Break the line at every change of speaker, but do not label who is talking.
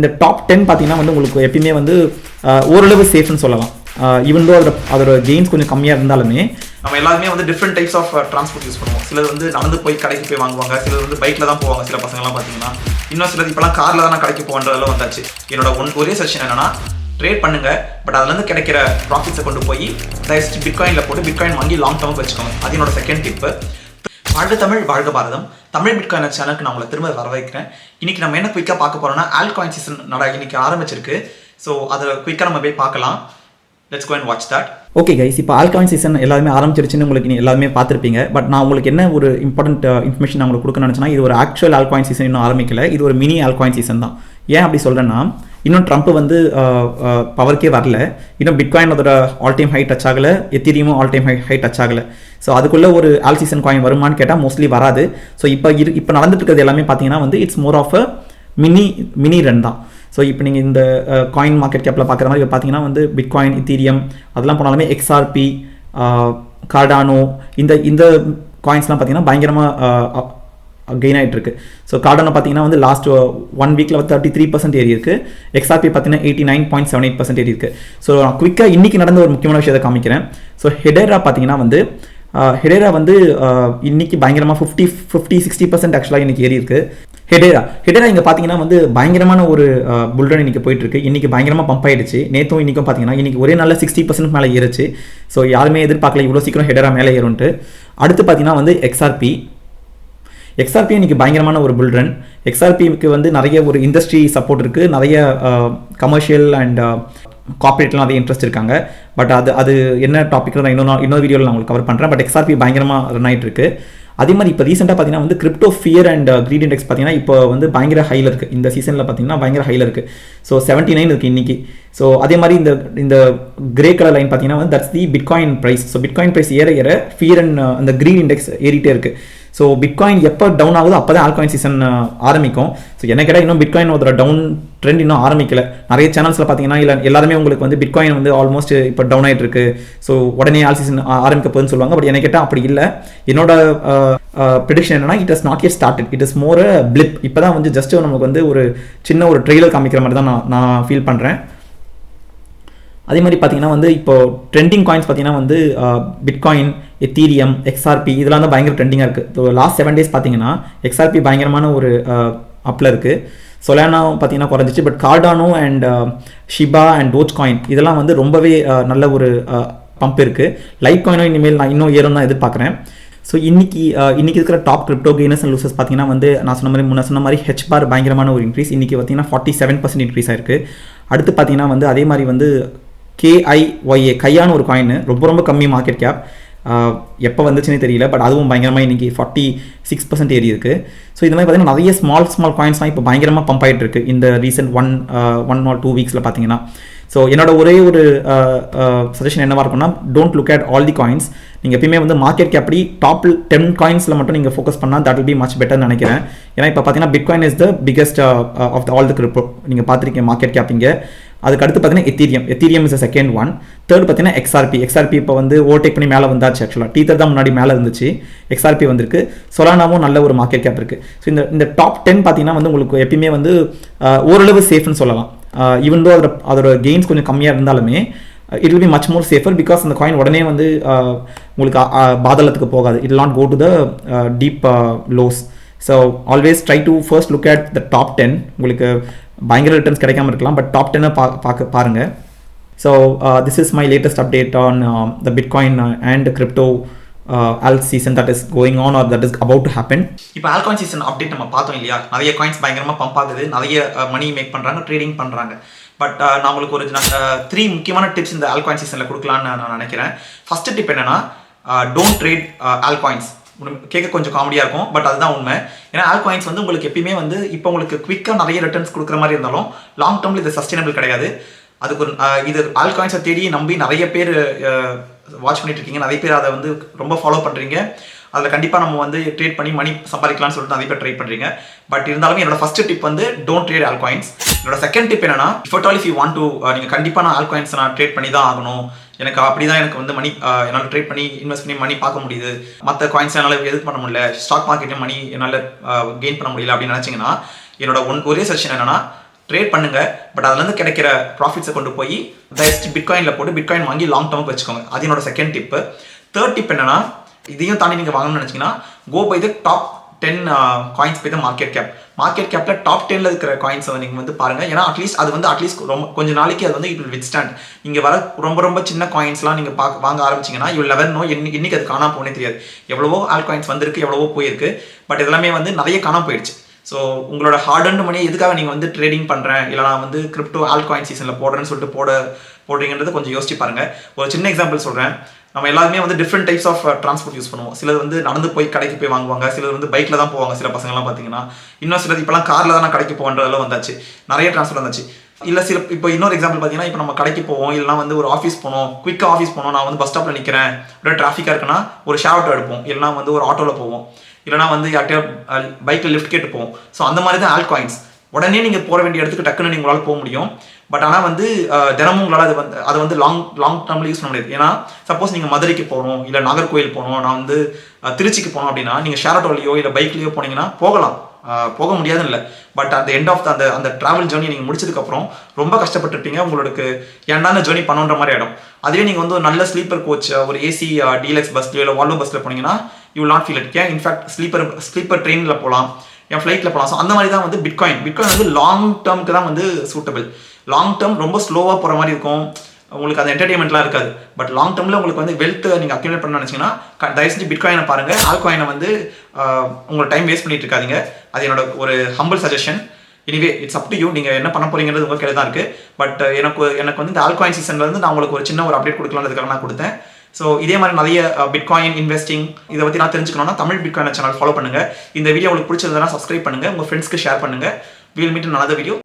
இந்த top ten பார்த்தீங்கன்னா வந்து உங்களுக்கு எப்பயுமே வந்து ஓரளவு சேஃப்னு சொல்லலாம். ஈவன் தோ அதோட அதோட கெயின்ஸ் கொஞ்சம் கம்மியாக இருந்தாலுமே
நம்ம எல்லாருமே வந்து different types of transport use பண்ணுவோம். சிலர் வந்து நடந்து போய் கடைக்கு போய் வாங்குவாங்க சிலர் வந்து பைக்கில் தான் போவாங்க. சில பசங்கள்லாம் பார்த்தீங்கன்னா இன்னும் சிலர் இப்போலாம் காரில் தான் நான் கடைக்கு போகன்றதெல்லாம் வந்தாச்சு. என்னோட ஒன் ஒரே செஷன் என்னன்னா ட்ரேட் பண்ணுங்க பட் அதுலேருந்து கிடைக்கிற ப்ராஃபிட்ஸை கொண்டு போய் தயவுச்சு பிட்காயினில் போட்டு பிட்காயின் வாங்கி லாங் டேர்முக்கு வச்சுக்கோங்க. அது என்னோட செகண்ட் டிப்பு வாழ்க தமிழ் வாழ்க பாரதம். தமிழ் பிட்காயின் சேனலுக்கு நான் உங்களை திரும்ப வரவேற்கிறேன். இன்னைக்கு நம்ம என்ன குயிக்காக பார்க்க போறோம்னா ஆல்காயின் சீசன் நட இன்னைக்கு ஆரம்பிச்சிருக்கு. ஸோ அதை குயிக்காக நம்ம போய் பார்க்கலாம். Let's go watch that
okay guys இப்போ ஆல்காயின் சீசன் எல்லாருமே ஆரம்பிச்சிருச்சுன்னு உங்களுக்கு நீ எல்லாருமே பார்த்துருப்பீங்க. பட் நான் உங்களுக்கு என்ன ஒரு இம்பார்ட்டன்ட் இன்ஃபர்மேஷன் uh, நான் உங்களுக்கு கொடுக்க நினச்சேன்னா இது ஒரு ஆக்சுவல் ஆல்காயின் சீசன் இன்னும் ஆரம்பிக்கல. இது ஒரு மினி ஆல்காயின் சீசன் தான். ஏன் அப்படி சொல்கிறேன்னா இன்னும் ட்ரம்ப் வந்து பவருக்கே வரல. இன்னும் பிட்காயின் அதோட ஆல் டைம் ஹை டச் ஆகலை. எத்திரியமும் all time high high touch ஆகலை. ஸோ அதுக்குள்ளே ஒரு ஆல் சீசன் காயின் வருமான்னு கேட்டால் மோஸ்ட்லி வராது. ஸோ இப்போ இரு இப்போ நடந்துட்டு இருக்கிறது எல்லாமே பார்த்தீங்கன்னா வந்து it's more of a mini mini run தான். ஸோ இப்போ நீங்கள் இந்த காயின் மார்க்கெட் கேப்பில் பார்க்குற மாதிரி இப்போ பார்த்தீங்கன்னா வந்து பிட்காயின் இத்தீரியம் அதெல்லாம் போனாலுமே எக்ஸ்ஆர்பி கார்டானோ இந்த இந்த காயின்ஸ்லாம் பார்த்தீங்கன்னா பயங்கரமாக கெயின் ஆகிட்டு இருக்கு ஸோ கார்டனை பார்த்தீங்கன்னா வந்து லாஸ்ட் ஒன் வீக்கில் தேர்ட்டி த்ரீ பர்சன்ட் ஏறி இருக்கு எக்ஸ்ஆர்பி பார்த்தீங்கன்னா eighty nine point seven eight percent ஏறி இருக்கு ஸோ நான் குயிக்காக நடந்த ஒரு முக்கியமான விஷயத்தை காமிக்கிறேன். ஸோ ஹெடேரா பார்த்தீங்கன்னா வந்து ஹெடேரா வந்து இன்னைக்கு பயங்கரமாக ஃபிஃப்டி ஃபிஃப்டி சிக்ஸ்டி பர்சன்ட் ஆக்சுவலாக இன்னைக்கு ஏறி இருக்கு ஹெடேரா ஹெடேரா இங்கே பார்த்தீங்கன்னா வந்து பயங்கரமான ஒரு புல்டன் இன்னைக்கு போயிட்டு இருக்கு இன்னைக்கு பயங்கரமாக பம்ப் ஆயிடுச்சு. நேற்றும் இன்னைக்கும் பார்த்தீங்கன்னா இன்னைக்கு ஒரே நாளில் சிக்ஸ்டி பர்சன்ட் மேலே ஏறுச்சு. ஸோ யாருமே எதிர்பார்க்கல இவ்வளோ சீக்கிரம் ஹெடேரா மேலே ஏறும்ட்டு அடுத்து பார்த்தீங்கன்னா வந்து எக்ஸ்ஆர்பி எக்ஸ்ஆர்பி இன்றைக்கி பயங்கரமான ஒரு புல்ரன் எக்ஸ்ஆர்பிக்கு வந்து நிறைய ஒரு இண்டஸ்ட்ரி சப்போர்ட் இருக்குது நிறைய கமர்ஷியல் அண்ட் கார்பரேட்லாம் நிறைய இன்ட்ரெஸ்ட் இருக்காங்க. பட் அது அது என்ன டாப்பிக்கில் நான் இன்னொரு இன்னொரு வீடியோவில் நான் உங்களுக்கு கவர் பண்ணுறேன் பட் எக்ஸ்ஆர்பி பயங்கரமாக ரன் ஆயிட்டு இருக்கு. அதே மாதிரி இப்போ ரீசெண்டாக பார்த்தீங்கன்னா வந்து crypto fear and greed index பார்த்தீங்கன்னா இப்போ வந்து பயங்கர ஹையில் இருக்குது இந்த சீசனில் பார்த்தீங்கன்னா பயங்கர ஹையில் இருக்குது ஸோ செவன்ட்டி நைன் இருக்குது இன்றைக்கி ஸோ அதே மாதிரி இந்த இந்த கிரே கலர் லைன் பார்த்தீங்கன்னா வந்து that's the bitcoin price so bitcoin price ஏற ஏற ஃபியர் அண்ட் அந்த க்ரீன் இண்டெக்ஸ் ஏறிட்டே இருக்குது ஸோ பிட்காயின் எப்போ டவுன் ஆகுதோ அப்போ தான் ஆல்காயின் சீசன் ஆரம்பிக்கும். ஸோ என்ன கேட்டால் இன்னும் பிட்காயின் ஒரு டவுன் ட்ரெண்ட் இன்னும் ஆரம்பிக்கல. நிறைய சேனல்ஸில் பார்த்தீங்கன்னா இல்லை எல்லாருமே உங்களுக்கு வந்து பிட்காயின் வந்து ஆல்மோஸ்ட் இப்போ டவுன் ஆகிட்டு இருக்கு. ஸோ உடனே ஆல் சீசன் ஆரம்பிக்க போகுதுன்னு சொல்லுவாங்க. பட் என்ன கேட்டால் அப்படி இல்லை. என்னோட ப்ரிடிக்ஷன் என்னன்னா it is not yet started it is more flip இப்போ தான் வந்து ஜஸ்ட் நமக்கு வந்து ஒரு சின்ன ஒரு ட்ரெய்லர் காமிக்கிற மாதிரி தான் நான் நான் ஃபீல் பண்ணுறேன் அதே மாதிரி பார்த்தீங்கன்னா வந்து இப்போ ட்ரெண்டிங் காயின்ஸ் பார்த்தீங்கன்னா வந்து பிட்காயின் எத்தீரியம் எக்ஸ்ஆர்பி இதெல்லாம் தான் பயங்கர ட்ரெண்டிங்காக இருக்குது லாஸ்ட் செவன் டேஸ் பார்த்தீங்கன்னா எக்ஸ்ஆர்பி பயங்கரமான ஒரு அப்பில் இருக்குது சொலானாவும் பார்த்தீங்கன்னா குறைஞ்சிச்சு but Cardano and Shiba and doge coin இதெல்லாம் வந்து ரொம்பவே நல்ல ஒரு பம்ப் இருக்குது லைட் காயினும் இனிமேல் நான் இன்னும் ஏறும் தான் எதிர்பார்க்குறேன். ஸோ இன்னைக்கு இன்னைக்கு இருக்கிற top crypto gainers and losers பார்த்தீங்கன்னா வந்து நான் சொன்ன மாதிரி முன்ன சொன்ன மாதிரி ஹெச் பார் பயங்கரமான ஒரு இன்க்ரீஸ் இன்றைக்கி பார்த்தீங்கன்னா ஃபார்ட்டி செவன் பர்சன்ட் இன்க்ரீஸ் ஆயிருக்கு. அடுத்து பார்த்தீங்கன்னா வந்து அதே மாதிரி வந்து கேஐஒய்ஏ கையான ஒரு காயின் ரொம்ப ரொம்ப கம்மி மார்க்கெட் கேப் எப்போ வந்துச்சுன்னே தெரியல பட் அதுவும் பயங்கரமாக இன்றைக்கி ஃபார்ட்டி சிக்ஸ் பர்சன்ட் ஏறி இருக்குது ஸோ இந்த மாதிரி பார்த்தீங்கன்னா நிறைய ஸ்மால் ஸ்மால் காயின்ஸ்லாம் இப்போ பயங்கரமாக பம்ப் ஆகிட்டு இருக்கு. இந்த recent one one or two வீக்ஸில் பார்த்தீங்கன்னா. ஸோ என்னோட ஒரே ஒரு சஜஷன் என்னவாக இருக்கும்னா don't look at all the coins நீங்கள் எப்பயுமே வந்து மார்க்கெட் கேப்படி டாப் டென் காயின்ஸில் மட்டும் நீங்கள் ஃபோக்கஸ் பண்ணால் தட் வில் பி மச் பெட்டர்னு நினைக்கிறேன். ஏன்னா இப்போ பார்த்தீங்கன்னா bitcoin is the biggest of uh, the uh, all the crypto நீங்கள் பார்த்துருக்கீங்க மார்க்கெட் கேப் இங்கே. அதுக்கு அடுத்து பார்த்தீங்கன்னா Ethereum Ethereum is second one third பார்த்தீங்கன்னா எக்ஸ்ஆர்பி எக்ஸ்ஆர்பி இப்போ வந்து ஓவர்டேக் பண்ணி மேலே வந்தாச்சு ஆக்சுவலாக டீத்தர் தான் முன்னாடி மேலே இருந்துச்சு. எக்ஸ்ஆர்பி வந்திருக்கு. சொலானாவும் நல்ல ஒரு மார்க்கெட் கேப் இருக்குது ஸோ இந்த இந்த டாப் டென் பார்த்தீங்கன்னா வந்து உங்களுக்கு எப்பயுமே வந்து uh, ஓரளவு சேஃப்னு சொல்லலாம். ஈவன் தோ அதோட அதோட கெயின்ஸ் கொஞ்சம் கம்மியாக இருந்தாலுமே it will be much more safer because அந்த காயின் உடனே வந்து உங்களுக்கு பாதளத்துக்கு போகாது. It not go to the deep loss so always try to first look at the top ten உங்களுக்கு பயங்கர ரிட்டர்ன்ஸ் கிடைக்காம இருக்கலாம் பட் டாப் டென்னை பா பார்க்க பாருங்கள் so this is my latest update on the bitcoin and crypto alt season that is going on or that is about to happen
இப்போ altcoin season update நம்ம பார்த்தோம் இல்லையா? நிறைய காயின்ஸ் பயங்கரமாக பம்ப் ஆகுது. நிறைய uh, மணி மேக் பண்ணுறாங்க trading பண்ணுறாங்க பட் uh, நான் உங்களுக்கு ஒரு த்ரீ uh, முக்கியமான டிப்ஸ் இந்த ஆல்காயின் சீசனில் கொடுக்கலான்னு நான் நினைக்கிறேன். ஃபர்ஸ்ட் டிப் என்னன்னா டோன்ட் ட்ரேட் ஆல்காயின்ஸ் கேட்க கொஞ்சம் காமெடியாக இருக்கும் பட் அதுதான் உண்மை. ஏன்னா ஆல்காயின்ஸ் வந்து உங்களுக்கு எப்பயுமே வந்து இப்போ உங்களுக்கு குவிக்காக நிறைய ரிட்டர்ன்ஸ் கொடுக்குற மாதிரி இருந்தாலும் லாங் டேர்மில் இது சஸ்டைனபிள் கிடையாது. அதுக்கு ஒரு uh, இது ஆல்காயின்ஸை தேடி நம்பி நிறைய பேர் வாட்ச் பண்ணிட்டு இருக்கீங்க. நிறைய பேர் அதை வந்து ரொம்ப ஃபாலோ பண்ணுறீங்க அதில் கண்டிப்பாக நம்ம வந்து ட்ரேட் பண்ணி மணி சம்பாதிக்கலாம்னு சொல்லிட்டு நிறைய பேர் ட்ரை பண்ணுறீங்க பட் இருந்தாலும் என்னோட ஃபர்ஸ்ட் டிப் வந்து டோன்ட் ட்ரேட் ஆல்காயின்ஸ் என்னோட செகண்ட் டிப் என்னன்னா இஃபர்ட் all if you want to நீங்கள் கண்டிப்பாக நான் ஆல்காயின்ஸ் நான் ட்ரேட் பண்ணி தான் ஆகணும். எனக்கு அப்படி தான் எனக்கு வந்து மணி என்னால் ட்ரேட் பண்ணி இன்வெஸ்ட் பண்ணி மணி பார்க்க முடியுது. மற்ற காயின்ஸ் என்னால் எது பண்ண முடியல. ஸ்டாக் மார்க்கெட்டும் மணி என்னால் கெயின் பண்ண முடியல அப்படின்னு நினச்சிங்கன்னா என்னோட ஒன் ஒரே செஷன் என்னன்னா ட்ரேட் பண்ணுங்க. பட் அதுலேருந்து கிடைக்கிற ப்ராஃபிட்ஸை கொண்டு போய் பெஸ்ட் பிட்காயினில் போட்டு பிட்காயின் வாங்கி லாங் டேர்முக்கு வச்சுக்கோங்க. அது என்னோட செகண்ட் டிப்பு தேர்ட் டிப் என்னன்னா இதையும் தாண்டி நீங்கள் வாங்கணும்னு நினச்சிங்கன்னா go buy the top ten coins by the market cap market கேப்பில் டாப் டெனில் இருக்கிற காயின்ஸை நீங்கள் வந்து பாருங்கள் ஏன்னா அட்லீஸ்ட் அது வந்து அட்லீஸ்ட் ரொம்ப கொஞ்சம் நாளைக்கு அது வந்து இட் வில் வித் ஸ்டாண்ட் இங்கே வர ரொம்ப ரொம்ப சின்ன காயின்ஸ்லாம் நீங்கள் பார்க்க வாங்க ஆரம்பிச்சிங்கன்னா யூ லெவன் நோ இன்னைக்கு இன்னைக்கு அது காணாம போனே தெரியாது. எவ்வளவோ ஆல் காயின்ஸ் வந்திருக்கு எவ்வளவோ போயிருக்கு. பட் இதெல்லாமே வந்து நிறைய காணாம போயிடுச்சு. ஸோ உங்களோட ஹார்ட் அண்ட் மணியை எதுக்காக நீங்கள் வந்து ட்ரேடிங் பண்ணுறேன் இல்லை நான் வந்து கிரிப்டோ ஆல் காயின் சீசனில் போடுறேன்னு சொல்லிட்டு போட போடுறீங்கன்றது கொஞ்சம் யோசிச்சு பாருங்கள் ஒரு சின்ன எக்ஸாம்பிள் சொல்கிறேன் நம்ம எல்லாருமே வந்து different types of transport use பண்ணுவோம். சிலர் வந்து நடந்து போய் கடைக்கு போய் வாங்குவாங்க சிலர் வந்து பைக்கில் தான் போவாங்க. சில பசங்கள்லாம் பார்த்தீங்கன்னா இன்னும் சிலர் இப்போலாம் காரில் தான் நான் கடைக்கு போகன்றதெல்லாம் வந்தாச்சு. நிறைய ட்ரான்ஸ்போர்ட் வந்தாச்சு. இல்லை சில இப்போ இன்னொரு எக்ஸாம்பிள் பார்த்தீங்கன்னா இப்போ நம்ம கடைக்கு போவோம் இல்லைனா வந்து ஒரு ஆஃபீஸ் போனோம் குயிக்காக ஆஃபீஸ் போனோம் நான் வந்து பஸ் ஸ்டாப்பில் நிற்கிறேன் அப்படியே டிராஃபிக்காக இருக்குன்னா ஒரு ஷேர் ஆட்டோ எடுப்போம். இல்லைனா வந்து ஒரு ஆட்டோவில் போவோம். இல்லைனா வந்து யார்கிட்டயோ பைக்கில் லிஃப்ட் கேட்டு போவோம். ஸோ அந்த மாதிரி தான் ஆல்காயின்ஸ் உடனே நீங்கள் போக வேண்டிய இடத்துக்கு டக்குன்னு நீங்கள் உங்களால் போக முடியும். பட் ஆனால் வந்து தினமும் உங்களால் அது வந்து அதை வந்து லாங் லாங் டேர்மில் யூஸ் பண்ண முடியாது. ஏன்னா சப்போஸ் நீங்கள் மதுரைக்கு போகணும் இல்லை நாகர்கோயில் போகணும் நான் வந்து திருச்சிக்கு போகணும் அப்படின்னா நீங்கள் ஷேர் ஆட்டோலையோ இல்லை பைக்லேயோ போனீங்கன்னா போகலாம். போக முடியாதுன்னு இல்லை. பட் அந்த எண்ட் ஆஃப் அந்த அந்த ட்ராவல் ஜேர்னி நீங்கள் முடிச்சதுக்கப்புறம் ரொம்ப கஷ்டப்பட்டுருப்பீங்க உங்களுக்கு ஏன்டா ஜேர்னி பண்ணுன்ற மாதிரி ஆகிடும் அதுவே நீங்கள் வந்து ஒரு நல்ல ஸ்லீப்பர் கோச் ஒரு ஏசி டீலக்ஸ் பஸ்லையோ இல்லை வால்வோ பஸ்ஸில் போனீங்கன்னா யூ நாட் ஃபீல் இட் ஏன்? இன்ஃபேக்ட் ஸ்லீப்பர் ஸ்லீப்பர் ட்ரெயினில் போகலாம் என் ஃப்ளைட்டில் போகலாம் ஸோ அந்த மாதிரி தான் வந்து பிட்காயின் பிட்காயின் வந்து லாங் டேர்முக்கு தான் வந்து சூட்டபிள் லாங் டேர்ம் ரொம்ப ஸ்லோவாக போகிற மாதிரி இருக்கும். உங்களுக்கு அந்த என்டர்டைன்மெண்ட்லாம் இருக்காது. பட் லாங் டேர்மில் உங்களுக்கு வந்து வெல்த் நீங்கள் அக்யூமுலேட் பண்ண நினச்சிங்கன்னா தயவு செஞ்சு பிட்காயினை பாருங்கள் ஆல்காயினை வந்து உங்களை உங்களோட டைம் வேஸ்ட் பண்ணிட்டு இருக்காதீங்க. அது என்னோட ஒரு humble suggestion anyway it's up to you நீங்கள் என்ன பண்ண போறீங்கிறது உங்கள் கையில் தான் இருக்குது பட் எனக்கு எனக்கு வந்து இந்த ஆல்காயின் சீசன்ல இருந்து நான் உங்களுக்கு ஒரு சின்ன ஒரு அப்டேட் கொடுக்கலான்றதுக்காக நான் கொடுத்தேன். ஸோ இதே மாதிரி நிறைய பிட்காயின் இன்வெஸ்டிங் இதை பற்றி நான் தெரிஞ்சுக்கணும்னா தமிழ் பிட்காயின் சேனல் ஃபாலோ பண்ணுங்க. இந்த வீடியோ உங்களுக்கு பிடிச்சிருந்தனா சப்ஸ்கிரைப் பண்ணுங்க. உங்கள் ஃப்ரெண்ட்ஸ்க்கு ஷேர் பண்ணுங்க. வீல் மீட் நல்ல வீடியோ